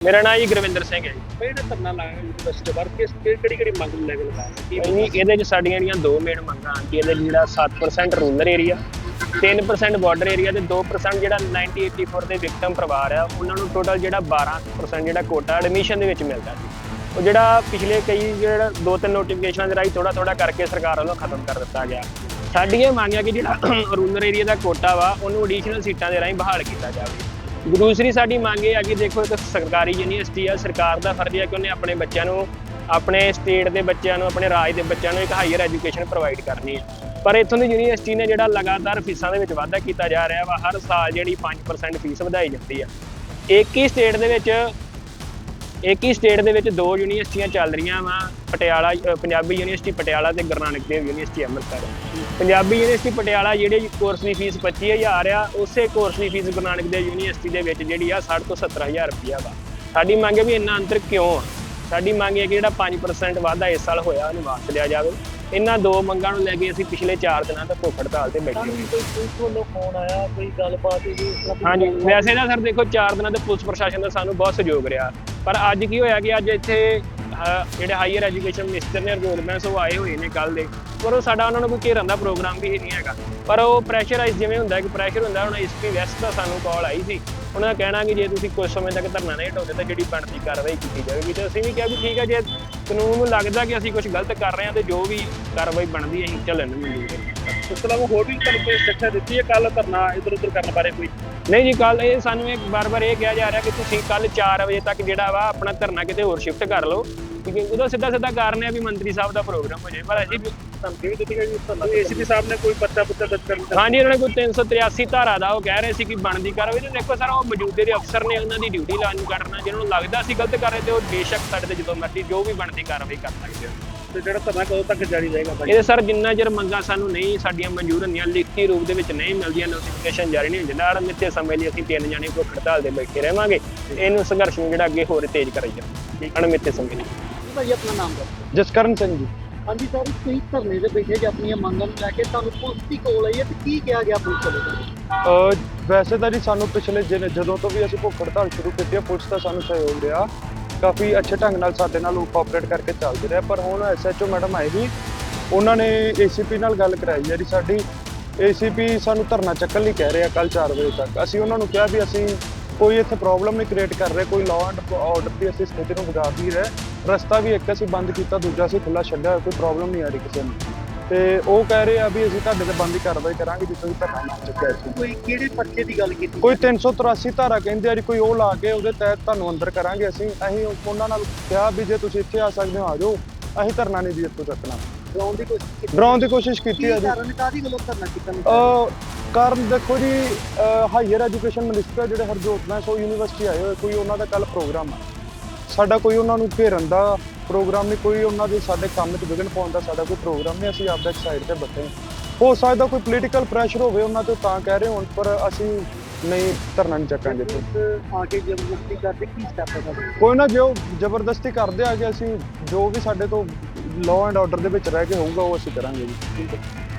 ਮੇਰਾ ਨਾਮ ਜੀ ਗੁਰਵਿੰਦਰ ਸਿੰਘ ਹੈ ਜੀ। ਕਿਹੜਾ ਧਰਨਾ ਲਾਇਆ ਯੂਨੀਵਰਸਿਟੀ ਬਾਹਰ ਕਿਸ ਕਿਹੜੀ ਕਿਹੜੀ ਮੰਗ ਲੈ ਕੇ ਲਗਾਇਆ ਕੀ ਜੀ, ਇਹਦੇ ਚ ਸਾਡੀਆਂ ਜਿਹੜੀਆਂ ਦੋ ਮੇਨ ਮੰਗਾਂ ਹਨ ਕਿ ਇਹਦੇ 'ਚ ਜਿਹੜਾ 7% ਰੂਰਲ ਏਰੀਆ 3% ਬਾਰਡਰ ਏਰੀਆ ਤੇ 2% ਜਿਹੜਾ 1984 ਦੇ ਵਿਕਟਮ ਪਰਿਵਾਰ ਆ ਉਹਨਾਂ ਨੂੰ ਟੋਟਲ ਜਿਹੜਾ 12% ਜਿਹੜਾ ਕੋਟਾ ਐਡਮਿਸ਼ਨ ਦੇ ਵਿੱਚ ਮਿਲਦਾ ਸੀ। ਉਹ ਜਿਹੜਾ ਪਿਛਲੇ ਕਈ ਜਿਹੜਾ ਦੋ ਤਿੰਨ ਨੋਟੀਫਿਕੇਸ਼ਨਾਂ ਦੇ ਰਾਹੀਂ ਥੋੜਾ ਥੋੜਾ ਕਰਕੇ ਸਰਕਾਰ ਵੱਲੋਂ ਖਤਮ ਕਰ ਦਿੱਤਾ ਗਿਆ। ਸਾਡੀ ਇਹ ਮੰਗ ਕਿ ਜਿਹੜਾ ਰੂਰਲ ਏਰੀਆ ਦਾ ਕੋਟਾ ਵਾ ਉਹਨੂੰ ਐਡੀਸ਼ਨਲ ਸੀਟਾਂ ਦੇ ਰਾਹੀਂ ਬਹਾਲ ਕੀਤਾ ਜਾਵੇ। ਦੂਸਰੀ ਸਾਡੀ ਮੰਗ ਇਹ ਆ ਕਿ ਦੇਖੋ ਇੱਕ ਸਰਕਾਰੀ ਯੂਨੀਵਰਸਿਟੀ ਆ, ਸਰਕਾਰ ਦਾ ਫਰਜ਼ ਹੈ ਕਿ ਉਹਨੇ ਆਪਣੇ ਬੱਚਿਆਂ ਨੂੰ, ਆਪਣੇ ਸਟੇਟ ਦੇ ਬੱਚਿਆਂ ਨੂੰ, ਆਪਣੇ ਰਾਜ ਦੇ ਬੱਚਿਆਂ ਨੂੰ ਇੱਕ ਹਾਇਰ ਐਜੂਕੇਸ਼ਨ ਪ੍ਰੋਵਾਈਡ ਕਰਨੀ ਹੈ ਪਰ ਇੱਥੋਂ ਦੀ ਯੂਨੀਵਰਸਿਟੀ ਨੇ ਜਿਹੜਾ ਲਗਾਤਾਰ ਫੀਸਾਂ ਦੇ ਵਿੱਚ ਵਾਧਾ ਕੀਤਾ ਜਾ ਰਿਹਾ ਵਾ, ਹਰ ਸਾਲ ਜਿਹੜੀ 5% ਫੀਸ ਵਧਾਈ ਜਾਂਦੀ ਆ। ਇੱਕ ਹੀ ਸਟੇਟ ਦੇ ਵਿੱਚ ਇੱਕ ਹੀ ਸਟੇਟ ਦੇ ਵਿੱਚ ਦੋ ਯੂਨੀਵਰਸਿਟੀਆਂ ਚੱਲ ਰਹੀਆਂ ਵਾ ਪਟਿਆਲਾ ਅ, ਪੰਜਾਬੀ ਯੂਨੀਵਰਸਿਟੀ ਪਟਿਆਲਾ ਤੇ ਗੁਰੂ ਨਾਨਕ ਦੇਵ ਯੂਨੀਵਰਸਿਟੀ ਅੰਮ੍ਰਿਤਸਰ। ਪੰਜਾਬੀ ਯੂਨੀਵਰਸਿਟੀ ਪਟਿਆਲਾ ਜਿਹੜੇ ਕੋਰਸ ਦੀ ਫੀਸ 25000 ਆ ਉਸੇ ਕੋਰਸ ਦੀ ਫੀਸ ਗੁਰੂ ਨਾਨਕ ਦੇਵ ਯੂਨੀਵਰਸਿਟੀ ਦੇ ਵਿੱਚ ਜਿਹੜੀ ਆ 60 ਤੋਂ 70000 ਰੁਪਇਆ ਵਾ। ਸਾਡੀ ਮੰਗ ਹੈ ਵੀ ਇੰਨਾ ਅੰਤਰ ਕਿਉਂ ਆ? ਸਾਡੀ ਮੰਗ ਹੈ ਕਿ ਜਿਹੜਾ 5% ਵਾਧਾ ਇਸ ਸਾਲ ਹੋਇਆ ਉਹਨੂੰ ਵਾਪਸ ਲਿਆ ਜਾਵੇ। ਇਹਨਾਂ ਦੋ ਮੰਗਾਂ ਨੂੰ ਲੈ ਕੇ ਅਸੀਂ ਪਿਛਲੇ 4 ਦਿਨਾਂ ਤੋਂ ਭੁੱਖ ਹੜਤਾਲ ਤੇ ਬੈਠੇ ਹੋਏ ਤੁਹਾਨੂੰ ਕੋਈ ਪੁਲਿਸ ਵੱਲੋਂ ਫੋਨ ਆਇਆ ਕੋਈ ਗੱਲਬਾਤ ਹੋਈ ਇਸ ਤਰ੍ਹਾਂ ਦੀ ਹਾਂਜੀ? ਵੈਸੇ ਨਾ ਸਰ ਦੇਖੋ 4 ਦਿਨਾਂ ਤੋਂ ਪੁਲਿਸ ਪ੍ਰਸ਼ਾਸਨ ਦਾ ਸਾਨੂੰ ਬਹੁਤ ਸਹਿਯੋਗ ਰਿਹਾ। ਪਰ ਅੱਜ ਕੀ ਹੋਇਆ ਕਿ ਅੱਜ ਇੱਥੇ ਜਿਹੜੇ ਹਾਇਰ ਐਜੂਕੇਸ਼ਨ ਮਿਨਿਸਟਰ ਨੇ ਰਜੋਲਮੈਂਸ ਉਹ ਆਏ ਹੋਏ ਨੇ ਕੱਲ ਦੇ। ਪਰ ਉਹ ਸਾਡਾ ਉਹਨਾਂ ਨੂੰ ਕੋਈ ਘੇਰਨ ਦਾ ਪ੍ਰੋਗਰਾਮ ਵੀ ਨਹੀਂ ਹੈਗਾ। ਪਰ ਉਹ ਪ੍ਰੈਸ਼ਰਾਈਜ਼ ਜਿਵੇਂ ਹੁੰਦਾ ਕਿ ਪ੍ਰੈਸ਼ਰ ਹੁੰਦਾ, ਹੁਣ ਐਸਪੀ ਵੈਸਟ ਦਾ ਸਾਨੂੰ ਕਾਲ ਆਈ ਸੀ। ਉਹਨਾਂ ਦਾ ਕਹਿਣਾ ਕਿ ਜੇ ਤੁਸੀਂ ਕੁਝ ਸਮੇਂ ਤੱਕ ਧਰਨਾ ਨਹੀਂ ਹਟਾਉਂਦੇ, ਤਾਂ ਜਿਹੜੀ ਬਣਦੀ ਕਾਰਵਾਈ ਕੀਤੀ ਜਾਵੇਗੀ। ਤੇ ਅਸੀਂ ਵੀ ਕਿਹਾ ਵੀ ਠੀਕ ਹੈ ਜੇ ਕਾਨੂੰਨ ਨੂੰ ਲੱਗਦਾ ਕਿ ਅਸੀਂ ਕੁਝ ਗਲਤ ਕਰ ਰਹੇ ਹਾਂ, ਤੇ ਜੋ ਵੀ ਕਾਰਵਾਈ ਬਣਦੀ ਹੈ, ਅਸੀਂ ਚੱਲਣ ਨੂੰ ਮਨਜ਼ੂਰ ਇਸ ਤੋਂ ਇਲਾਵਾ ਹੋਰ ਵੀ ਤੁਹਾਨੂੰ ਕੋਈ ਸਿੱਖਿਆ ਦਿੱਤੀ ਹੈ? ਕੱਲ ਧਰਨਾ ਇਧਰ ਉਧਰ ਕਰਨ ਬਾਰੇ ਕੋਈ? ਨਹੀਂ ਜੀ ਕੱਲ ਇਹ ਸਾਨੂੰ ਇੱਕ ਵਾਰ-ਵਾਰ ਇਹ ਕਿਹਾ ਜਾ ਰਿਹਾ ਕਿ ਤੁਸੀਂ ਕੱਲ 4 ਵਜੇ ਤੱਕ ਜਿਹੜਾ ਵਾ ਆਪਣਾ ਧਰਨਾ ਕਿਤੇ ਹੋਰ ਸ਼ਿਫਟ ਕਰ ਲਓ। ਕਿਉਂਕਿ ਉਹਦਾ ਸਿੱਧਾ ਸਿੱਧਾ ਕਾਰਨ ਹੈ ਵੀ ਮੰਤਰੀ ਸਾਹਿਬ ਦਾ ਪ੍ਰੋਗਰਾਮ ਹੋ ਜਾਏ। ਪਰ ਅਸੀਂ ਵੀ- ਧਮਕੀ ਵੀ ਦਿੱਤੀ ਗਈ ਧਰਨਾ ਏਸੀਪੀ ਸਾਹਿਬ ਨੇ ਕੋਈ ਪਰਚਾ ਪੁੱਤਰ ਦਰਜ ਕਰਨ ਦਾ ਹਾਂਜੀ ਉਹਨਾਂ ਨੇ ਕੋਈ 383 ਧਾਰਾ ਦਾ ਉਹ ਕਹਿ ਰਹੇ ਸੀ ਕਿ ਬਣਦੀ ਕਾਰਵਾਈ। ਤੇ ਦੇਖੋ ਸਰ ਉਹ ਮੌਜੂਦੇ ਦੇ ਅਫਸਰ ਨੇ ਉਹਨਾਂ ਦੀ ਡਿਊਟੀ ਲਾਜ਼ਮ ਕਰਨਾ ਜਿਹਨਾਂ ਨੂੰ ਲੱਗਦਾ ਸੀ ਗਲਤ ਕਰ ਰਹੇ ਤੇ ਉਹ ਬੇਸ਼ੱਕ ਸਾਡੇ ਤੇ ਜਦੋਂ ਮਰਜ਼ੀ ਜੋ ਵੀ ਬਣਦੀ ਕਾਰਵਾਈ ਕਰ ਸਕਦੇ ਹੋ ਤੇ ਜਿਹੜਾ ਧਰਨਾ ਕਦੋਂ ਤੱਕ ਜਾਰੀ ਰਹੇਗਾ ਭਾਈ? ਇਹਦੇ ਸਰ ਜਿੰਨਾ ਚਿਰ ਮੰਗਾਂ ਸਾਨੂੰ ਨਹੀਂ ਸਾਡੀਆਂ ਮਨਜ਼ੂਰ ਹੁੰਦੀਆਂ ਲਿਖਤੀ ਰੂਪ ਦੇ ਵਿੱਚ ਨਹੀਂ ਮਿਲਦੀਆਂ ਨੋਟੀਫਿਕੇਸ਼ਨ ਜਾਰੀ ਨਹੀਂ ਹੁੰਦੀ ਨਾਲ ਮਿੱਥੇ ਸਮੇਂ ਲਈ ਅਸੀਂ ਤਿੰਨ ਜਾਣੇ ਭੁੱਖ ਹੜਤਾਲ ਦੇ ਬੈਠੇ ਰਹਾਂਗੇ। ਇਹਨੂੰ ਸੰਘਰਸ਼ ਨੂੰ ਜਿਹੜਾ ਅੱਗੇ ਹੋਰ ਤੇਜ਼ ਕਰਾਈ ਜਾਵੇ। ਅਣਮਿੱਥੇ ਸਮੇਂ ਲਈ। ਭਾਈ ਆਪਣਾ ਨਾਮ ਦੱਸੋ। ਜਸਕਰਨ ਸਿੰਘ ਜੀ। ਹਾਂਜੀ ਸਰ ਤੁਸੀਂ ਧਰਨੇ ਤੇ ਬੈਠੇ ਜੇ ਆਪਣੀਆਂ ਮੰਗਾਂ ਨੂੰ ਲੈ ਕੇ ਤੁਹਾਨੂੰ ਪੁਲਿਸ ਦੀ ਕੋਲ ਆਈ ਹੈ ਤੇ ਕੀ ਕਿਹਾ ਗਿਆ ਪੁਲਿਸ ਵੱਲੋਂ? ਵੈਸੇ ਤਾਂ ਜੀ ਸਾਨੂੰ ਪਿਛਲੇ ਜਦੋਂ ਤੋਂ ਵੀ ਅਸੀਂ ਭੁੱਖ ਹੜਤਾਲ ਸ਼ੁਰੂ ਕੀਤੀ ਹੈ ਪੁਲਿਸ ਦਾ ਸਾਨੂੰ ਸਹਿਯੋਗ ਰਿਹਾ। ਕਾਫੀ ਅੱਛੇ ਢੰਗ ਨਾਲ ਸਾਡੇ ਨਾਲ ਕੋਆਪਰੇਟ ਕਰਕੇ ਚੱਲਦੇ ਰਿਹਾ। ਪਰ ਹੁਣ ਐਸਐਚਓ ਮੈਡਮ ਆਏ ਸੀ, ਉਹਨਾਂ ਨੇ ਏਸੀਪੀ ਨਾਲ ਗੱਲ ਕਰਾਈ ਹੈ ਜੀ ਸਾਡੀ। ਏਸੀਪੀ ਸਾਨੂੰ ਧਰਨਾ ਚੱਕਣ ਲਈ ਕਹਿ ਰਿਹਾ ਕੱਲ 4 ਵਜੇ ਤੱਕ। ਅਸੀਂ ਉਹਨਾਂ ਨੂੰ ਕਿਹਾ ਵੀ ਅਸੀਂ ਕੋਈ ਇੱਥੇ ਪ੍ਰੋਬਲਮ ਨਹੀਂ ਕ੍ਰੀਏਟ ਕਰ ਰਹੇ, ਕੋਈ ਲਾਅ ਐਂਡ ਆਰਡਰ ਦੀ ਅਸੀਂ ਸਥਿਤੀ ਨੂੰ ਵਿਗਾੜ ਨਹੀਂ ਰਹੇ। ਰਸਤਾ ਵੀ ਇੱਕ ਅਸੀਂ ਬੰਦ ਕੀਤਾ, ਦੂਜਾ ਅਸੀਂ ਖੁੱਲਾ ਛੱਡਿਆ, ਕੋਈ ਪ੍ਰੋਬਲਮ ਨਹੀਂ ਆ ਰਹੀ ਕਿਸੇ ਨੂੰ। ਤੇ ਉਹ ਕਹਿ ਰਹੇ ਆ ਵੀ ਅਸੀਂ ਤੁਹਾਡੇ ਤੇ ਬੰਦੀ ਕਾਰਵਾਈ ਕਰਾਂਗੇ ਜੇ ਤੁਸੀਂ ਧਰਨਾ ਨਾ ਚੁੱਕਿਆ ਸੀ ਕੋਈ ਕਿਹੜੇ ਪਰਚੇ ਦੀ ਗੱਲ ਕੀਤੀ? ਕੋਈ 383 ਧਾਰਾ ਕਹਿੰਦੇ ਆ ਜੀ ਕੋਈ ਉਹ ਲਾ ਕੇ ਉਹਦੇ ਤਹਿਤ ਤੁਹਾਨੂੰ ਅੰਦਰ ਕਰਾਂਗੇ ਅਸੀਂ। ਅਸੀਂ ਉਹਨਾਂ ਨਾਲ ਕਿਹਾ ਵੀ ਜੇ ਤੁਸੀਂ ਇੱਥੇ ਆ ਸਕਦੇ ਹੋ ਆ ਜਾਓ। ਅਸੀਂ ਧਰਨਾ ਨਹੀਂ ਜੀ ਇੱਥੋਂ ਚੱਕਣਾ। ਡਰਾਉਣ ਦੀ ਕੋਸ਼ਿਸ਼ ਕੀਤੀ? ਡਰਾਉਣ ਦੀ ਕੋਸ਼ਿਸ਼ ਕੀਤੀ ਹੈ ਜੀ। ਕਾਰਨ ਕਾਦੀ ਵੱਲੋਂ ਧਰਨਾ ਕੀਤਾ ਅਹ ਕਾਰਨ ਦੇਖੋ ਜੀ ਹਾਇਰ ਐਜੂਕੇਸ਼ਨ ਮਿਨਿਸਟਰ ਜਿਹੜੇ ਹਰਜੋਤ ਨਾਲ ਸੋ ਯੂਨੀਵਰਸਿਟੀ ਆਏ ਹੋਏ ਕੋਈ ਉਹਨਾਂ ਦਾ ਕੱਲ ਪ੍ਰੋਗਰਾਮ ਆ। ਸਾਡਾ ਕੋਈ ਉਹਨਾਂ ਨੂੰ ਘੇਰਨ ਦਾ ਪ੍ਰੋਗਰਾਮ ਨਹੀਂ ਕੋਈ ਉਹਨਾਂ ਦੇ ਸਾਡੇ ਕੰਮ 'ਚ ਵਿਘਨ ਪਾਉਣ ਦਾ ਸਾਡਾ ਕੋਈ ਪ੍ਰੋਗਰਾਮ ਨਹੀਂ ਅਸੀਂ ਆਪਦਾ ਸਾਈਡ ਤੇ ਬੈਠੇ ਹਾਂ। ਸਕਦਾ ਕੋਈ ਪੋਲੀਟੀਕਲ ਪ੍ਰੈਸ਼ਰ ਹੋਵੇ ਉਹਨਾਂ ਤੇ ਤਾਂ ਕਹਿ ਰਹੇ ਹੋਣ ਪਰ ਅਸੀਂ ਨਹੀਂ ਧਰਨਾ ਨਹੀਂ ਚੱਕਾਂਗੇ ਇੱਥੇ। ਆ ਕੇ ਜ਼ਬਰਦਸਤੀ ਕਰਦੇ ਕੀ ਸਟੈਪ ਹੈ ਕੋਈ ਨਾ ਜੋ ਜ਼ਬਰਦਸਤੀ ਕਰਦੇ ਆ ਕਿ ਅਸੀਂ ਜੋ ਵੀ ਸਾਡੇ ਤੋਂ ਲਾਅ ਐਂਡ ਆਰਡਰ ਦੇ ਵਿੱਚ ਰਹਿ ਕੇ ਹੋਊਗਾ ਉਹ ਅਸੀਂ ਕਰਾਂਗੇ ਜੀ